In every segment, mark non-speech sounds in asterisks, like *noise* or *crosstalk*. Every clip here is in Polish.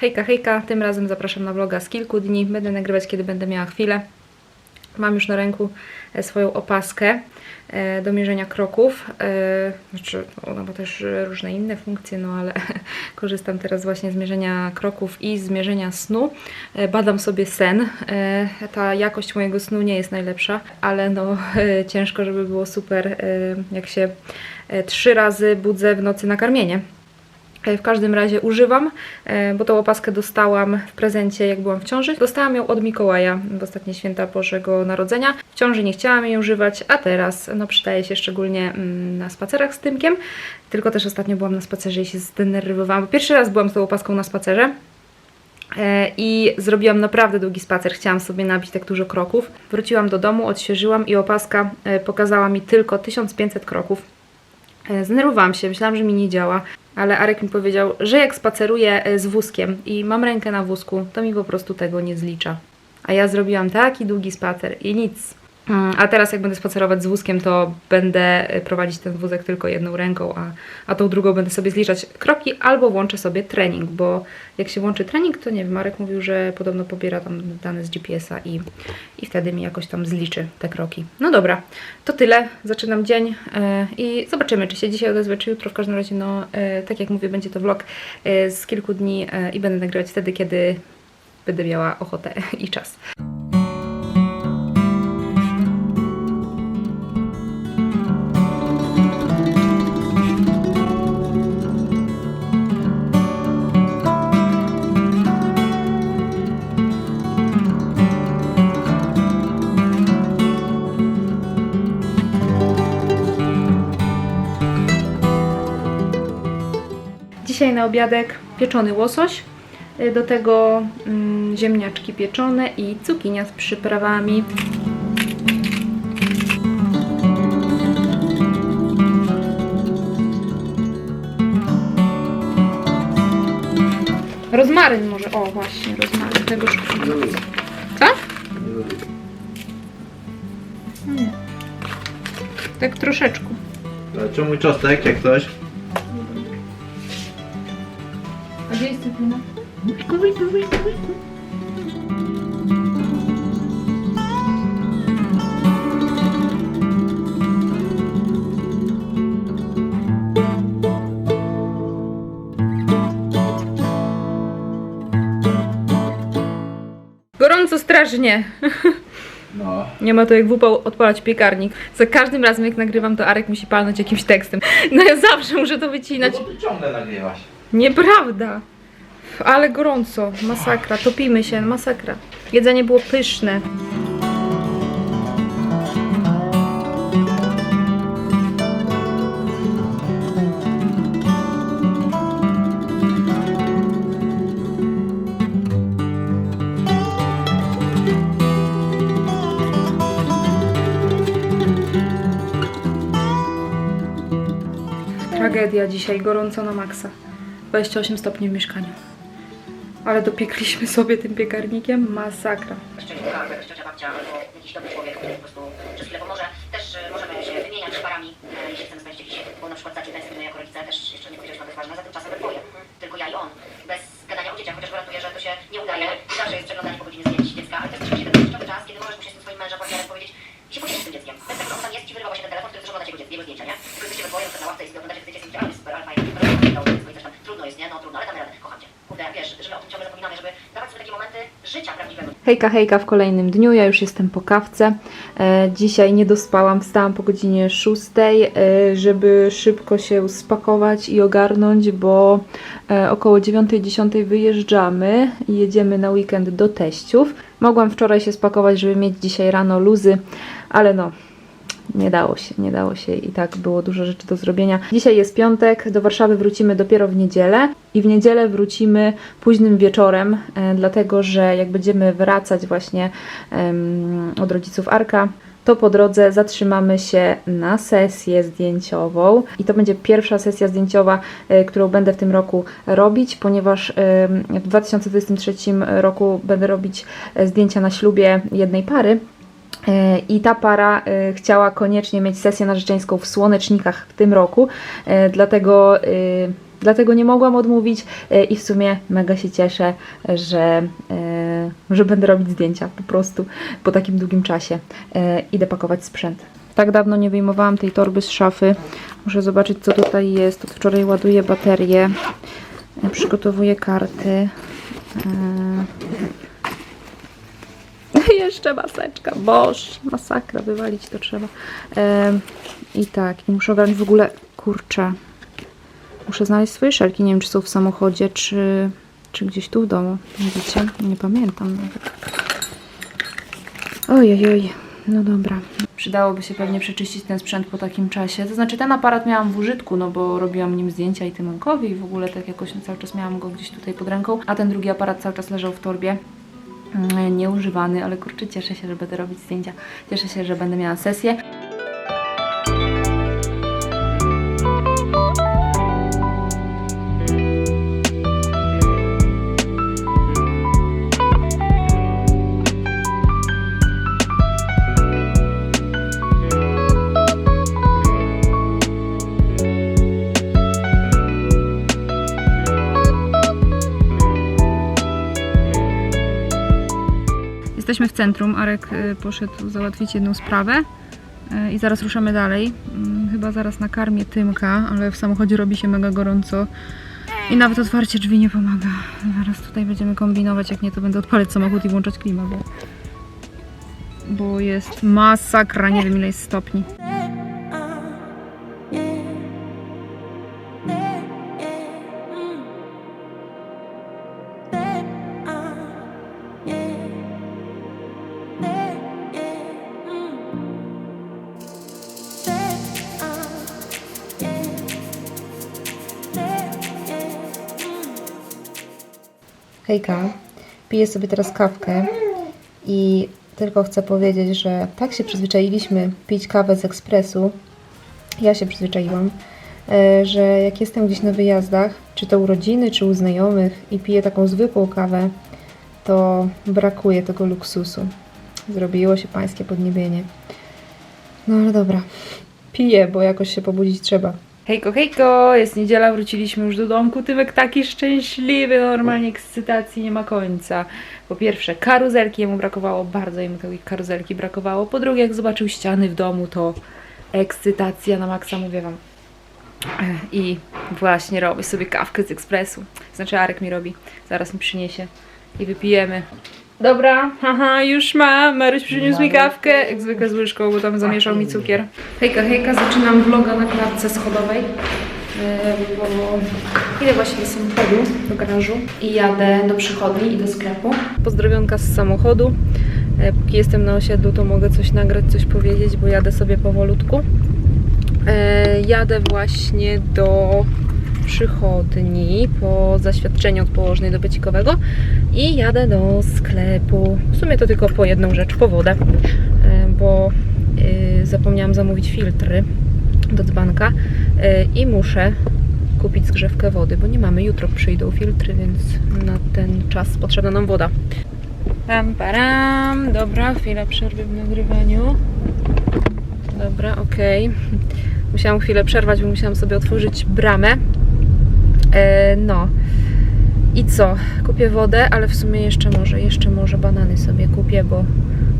Hejka, hejka, tym razem zapraszam na vloga z kilku dni. Będę nagrywać, kiedy będę miała chwilę. Mam już na ręku e, swoją opaskę e, do mierzenia kroków. E, Znaczy, ona ma też różne inne funkcje, no ale *laughs* korzystam teraz właśnie z mierzenia kroków i z mierzenia snu. Badam sobie sen. Ta jakość mojego snu nie jest najlepsza, ale no ciężko, żeby było super, jak się trzy razy budzę w nocy na karmienie. W każdym razie używam, e, bo tą opaskę dostałam w prezencie, jak byłam w ciąży. Dostałam ją od Mikołaja w ostatnie święta Bożego Narodzenia. W ciąży nie chciałam jej używać, a teraz no, przydaje się szczególnie mm, na spacerach z Tymkiem. Tylko też ostatnio byłam na spacerze i się zdenerwowałam, pierwszy raz byłam z tą opaską na spacerze. E, I zrobiłam naprawdę długi spacer. Chciałam sobie nabić tak dużo kroków. Wróciłam do domu, odświeżyłam i opaska e, pokazała mi tylko 1500 kroków. E, Zdenerwowałam się, myślałam, że mi nie działa, ale Arek mi powiedział, że jak spaceruję e, z wózkiem i mam rękę na wózku, to mi po prostu tego nie zlicza. A ja zrobiłam taki długi spacer i nic. Mm, A teraz jak będę spacerować z wózkiem, to będę e, prowadzić ten wózek tylko jedną ręką, a, a tą drugą będę sobie zliczać kroki albo włączę sobie trening, bo jak się włączy trening, to nie wiem, Marek mówił, że podobno pobiera tam dane z GPS-a i, i wtedy mi jakoś tam zliczy te kroki. No dobra, to tyle. Zaczynam dzień e, i zobaczymy, czy się dzisiaj odezwę, czy jutro. W każdym razie, no, e, tak jak mówię, będzie to vlog z kilku dni i będę nagrywać wtedy, kiedy będę miała ochotę i czas. Dzisiaj na obiadek pieczony łosoś, y, do tego mm, ziemniaczki pieczone i cukinia z przyprawami. Rozmaryn może, o właśnie, rozmaryn, tego Co? Nie. Tak troszeczkę. Czemu czosnek jak ktoś? Gorąco strasznie. No. Nie ma to jak w upał odpalać piekarnik. Za każdym razem jak nagrywam to Arek musi palnąć jakimś tekstem. No ja zawsze muszę to wycinać. No bo ty ciągle nagrywasz. Nieprawda. Ale gorąco, masakra, topimy się, masakra. Jedzenie było pyszne. Tragedia dzisiaj, gorąco na maksa. 28 stopni w mieszkaniu. Ale dopiekliśmy sobie tym piekarnikiem, masakra. babcia jakiś dobry człowiek, po prostu przez chwilę pomoże. Też e, możemy się wymieniać parami, e, jeśli chcemy znaleźć bo na przykład jako też jeszcze nie to jest ważne, za tym czasem we dwoje. Tylko ja i on. Bez gadania o dzieciach, chociaż gwarantuję, że to się nie udaje. Zawsze jest przeglądanie po godzinie zdjęć dziecka, ale to jest rzeczywiście ten życiowy czas, kiedy możesz usiąść z tym swoim mężem, partnerem, powiedzieć i się podzielić z tym dzieckiem. Bez tego, że on tam jest, ci wyrywa się ten telefon, który też oglądacie jego, dziecko, jego zdjęcia, nie? Tylko jesteście we dwoje na przykład na ławce i sobie oglądacie, jak chcecie, ale super, ale fajnie, i coś tam. Trudno jest, nie? No trudno, ale damy radę, kocham cię. Kurde, wiesz, że my o tym ciągle zapominamy, żeby dawać sobie takie momenty życia prawdziwego. Hejka, hejka w kolejnym dniu. Ja już jestem po kawce. E, dzisiaj nie dospałam, wstałam po godzinie 6, e, żeby szybko się spakować i ogarnąć, bo e, około 9-10 wyjeżdżamy i jedziemy na weekend do teściów. Mogłam wczoraj się spakować, żeby mieć dzisiaj rano luzy, ale no, nie dało się, nie dało się i tak było dużo rzeczy do zrobienia. Dzisiaj jest piątek, do Warszawy wrócimy dopiero w niedzielę i w niedzielę wrócimy późnym wieczorem, e, dlatego że jak będziemy wracać właśnie od rodziców Arka, to po drodze zatrzymamy się na sesję zdjęciową i to będzie pierwsza sesja zdjęciowa, e, którą będę w tym roku robić, ponieważ w 2023 roku będę robić e, zdjęcia na ślubie jednej pary. I ta para e, chciała koniecznie mieć sesję narzeczeńską w Słonecznikach w tym roku, e, dlatego e, dlatego nie mogłam odmówić i w sumie mega się cieszę, że, że będę robić zdjęcia po prostu po takim długim czasie. Idę pakować sprzęt. Tak dawno nie wyjmowałam tej torby z szafy. Muszę zobaczyć, co tutaj jest. Od wczoraj ładuję baterię, przygotowuję karty. *laughs* Jeszcze maseczka, boż, masakra, wywalić to trzeba. I tak, i muszę ogarnąć w ogóle, kurczę, muszę znaleźć swoje szelki, nie wiem czy są w samochodzie, czy, czy gdzieś tu w domu, widzicie, nie pamiętam nawet. Oj, oj, oj, no dobra. Przydałoby się pewnie przeczyścić ten sprzęt po takim czasie, to znaczy ten aparat miałam w użytku, no bo robiłam nim zdjęcia i Tymonkowi i w ogóle tak jakoś cały czas miałam go gdzieś tutaj pod ręką, a ten drugi aparat cały czas leżał w torbie nieużywany, ale kurczę, cieszę się, że będę robić zdjęcia. Cieszę się, że będę miała sesję. Jesteśmy w centrum. Arek y, poszedł załatwić jedną sprawę y, i zaraz ruszamy dalej. Mm, Chyba zaraz nakarmię Tymka, ale w samochodzie robi się mega gorąco i nawet otwarcie drzwi nie pomaga. Zaraz tutaj będziemy kombinować, jak nie to będę odpalać samochód i włączać klimę, bo, bo jest masakra, nie wiem ile jest stopni. Hejka, piję sobie teraz kawkę i tylko chcę powiedzieć, że tak się przyzwyczailiśmy pić kawę z ekspresu, ja się przyzwyczaiłam, e, że jak jestem gdzieś na wyjazdach, czy to u rodziny, czy u znajomych i piję taką zwykłą kawę, to brakuje tego luksusu. Zrobiło się pańskie podniebienie. No ale dobra, piję, bo jakoś się pobudzić trzeba. Hejko, hejko, jest niedziela, wróciliśmy już do domku. Tymek taki szczęśliwy, normalnie ekscytacji nie ma końca. Po pierwsze, karuzelki jemu brakowało, bardzo jemu tej karuzelki brakowało. Po drugie, jak zobaczył ściany w domu, to ekscytacja na maksa, mówię wam. I właśnie robię sobie kawkę z ekspresu. Znaczy Arek mi robi, zaraz mi przyniesie i wypijemy. Dobra, haha, już mam. Maryś przyniósł mi kawkę, jak zwykle z łyżką, bo tam zamieszał mi cukier. Hejka, hejka, zaczynam vloga na klatce schodowej, bo idę właśnie do samochodu, do garażu i jadę do przychodni i do sklepu. Pozdrowionka z samochodu. E, Póki jestem na osiedlu, to mogę coś nagrać, coś powiedzieć, bo jadę sobie powolutku. E, Jadę właśnie do przychodni po zaświadczeniu od położnej do Becikowego i jadę do sklepu. W sumie to tylko po jedną rzecz, po wodę, e, bo e, zapomniałam zamówić filtry do dzbanka i muszę kupić zgrzewkę wody, bo nie mamy. Jutro przyjdą filtry, więc na ten czas potrzebna nam woda. Pam, param. Dobra, chwila przerwy w nagrywaniu. Dobra, okej. Musiałam chwilę przerwać, bo musiałam sobie otworzyć bramę. E, no. I co? Kupię wodę, ale w sumie jeszcze może, jeszcze może banany sobie kupię, bo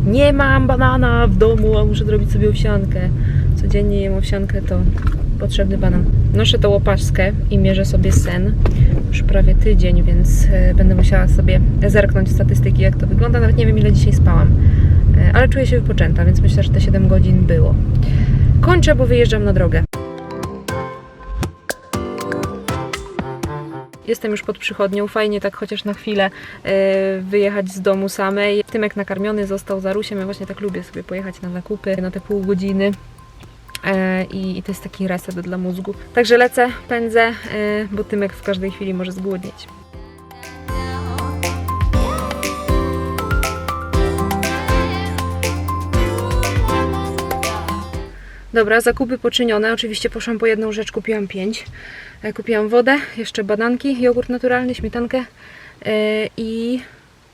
nie mam banana w domu, a muszę zrobić sobie owsiankę. Codziennie jem owsiankę, to potrzebny banan. Noszę tą łopaszkę i mierzę sobie sen. Już prawie tydzień, więc e, będę musiała sobie zerknąć statystyki, jak to wygląda. Nawet nie wiem, ile dzisiaj spałam. E, ale czuję się wypoczęta, więc myślę, że te 7 godzin było. Kończę, bo wyjeżdżam na drogę. Jestem już pod przychodnią, fajnie tak chociaż na chwilę e, wyjechać z domu samej. Tymek nakarmiony został za Rusiem, ja właśnie tak lubię sobie pojechać na zakupy na te pół godziny. E, I, to jest taki reset dla mózgu. Także lecę, pędzę, bo Tymek w każdej chwili może zgłodnieć. Dobra, zakupy poczynione. Oczywiście poszłam po jedną rzecz, kupiłam pięć. E, Kupiłam wodę, jeszcze bananki, jogurt naturalny, śmietankę e, i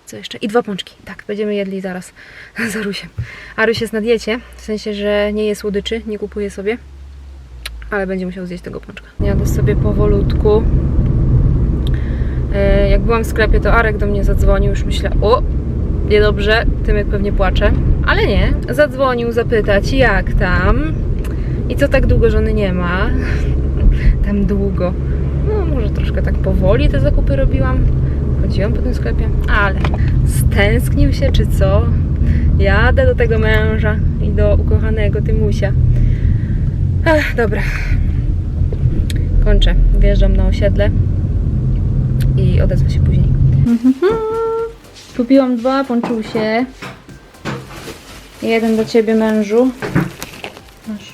co jeszcze? I dwa pączki. Tak, będziemy jedli zaraz *laughs* z Arusiem. Aruś jest na diecie, w sensie, że nie je słodyczy, nie kupuje sobie. ale będzie musiał zjeść tego pączka. Jadę sobie powolutku. E, Jak byłam w sklepie, to Arek do mnie zadzwonił. Już myślę, o, niedobrze, Tymek pewnie płacze. Ale nie, zadzwonił zapytać, jak tam i co tak długo żony nie ma. *laughs* Tam długo. No, może troszkę tak powoli te zakupy robiłam. Chodziłam po tym sklepie, ale stęsknił się, czy co? Jadę do tego męża i do ukochanego Tymusia. Ach, dobra. Kończę. Wjeżdżam na osiedle i odezwę się później. Kupiłam dwa ponczusie. Jeden do ciebie, mężu. Masz.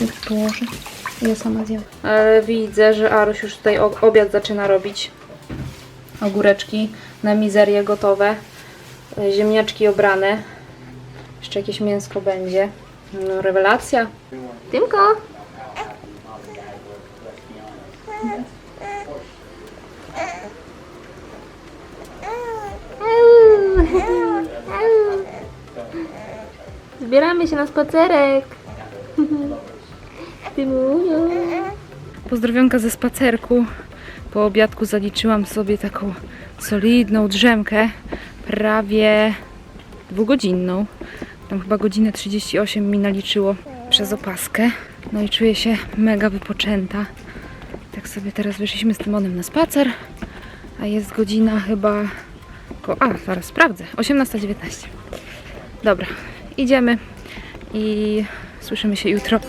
Jak położę. Ja sama zjem. Ale widzę, że Aruś już tutaj obiad zaczyna robić. Ogóreczki na mizerię gotowe. E, Ziemniaczki obrane. Jeszcze jakieś mięsko będzie. No, rewelacja. Tymko! Zbieramy się na spacerek. Tymuniu. Pozdrowionka ze spacerku. Po obiadku zaliczyłam sobie taką solidną drzemkę. Prawie dwugodzinną. Tam chyba godzinę 38 mi naliczyło przez opaskę. No i czuję się mega wypoczęta. Tak sobie teraz wyszliśmy z Tymonem na spacer. A jest godzina chyba... A, zaraz sprawdzę. 18.19. Dobra, idziemy i słyszymy się jutro.